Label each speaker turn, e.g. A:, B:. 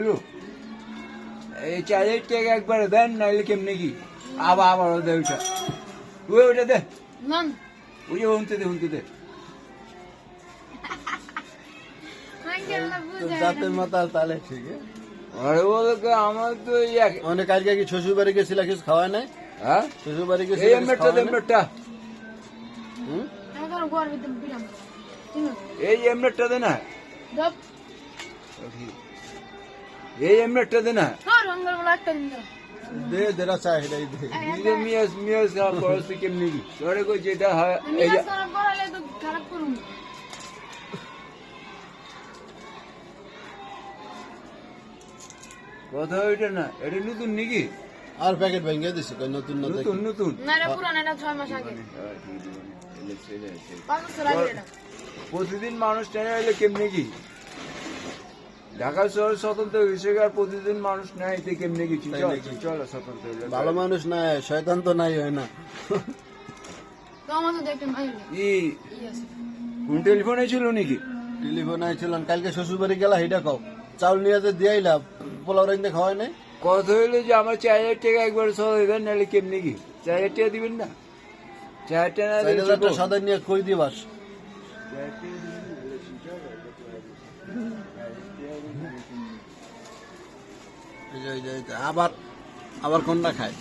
A: এলো। এই টাকা দেন নাইলে কেমনি কি? আবার আবার দে ওইটা। ওই ওইটা দে। ওই যে দে
B: মাথা ঠিক
A: আরে বলকে আমার তো এক
B: মানে কি শ্বশুর বাড়ি গেছিল কিছু খাওয়ায় নাই?
A: হ্যাঁ?
B: শ্বশুর বাড়ি গেছিল
A: এই
B: কিছু
A: এমনেটটা দে
B: নাই? হুম?
C: আমি তোর ঘর ভিতরে বিরাম চিনো
A: এই এমনেটটা দে না।
C: দপ
A: এই দে না
C: তোর একটা দিন
B: দে যেটা চাই সেটাই দে
A: নিজে মিয়াস মিয়াস পড়াশি কেমনি কই যেটা হয় এই
C: খারাপ করুন
A: কথা ওইটা না এটা নতুন নাকি
B: আর প্যাকেট ভেঙে দিছি কই নতুন নতুন
A: নতুন
C: না এটা পুরানো এটা মাস আগে
A: হ্যাঁ, প্রতিদিন মানুষ টেনে এলে কেমনি কি ঢাকা শহর স্বতন্ত্র হিসেবে আর প্রতিদিন মানুষ নেয় তো কেমনি
B: তাই
A: চল স্বতন্ত্র
B: ভালো মানুষ নাই শয়তান তো নাই হয় না।
A: ই কোন টেলিফোনে ছিল নাকি?
B: টেলিফোন আইছিলাম কালকে শ্বশুর বাড়ি গেলা সেটা কও চাউল নিয়ে যে দিয়ে আইলা পোলাও রাইন্দে খাওয়ায় নাই?
A: কথা হইল যে আমার চার হাজার টাকা একবার সবাই দেবেন নাহলে কেমনি কি? চার হাজার টাকা দিবেন না? চার হাজার টাকা না
B: চার হাজার টাকা? সাদা নিয়ে কই দিবাস। আবার আবার কোনটা খায়?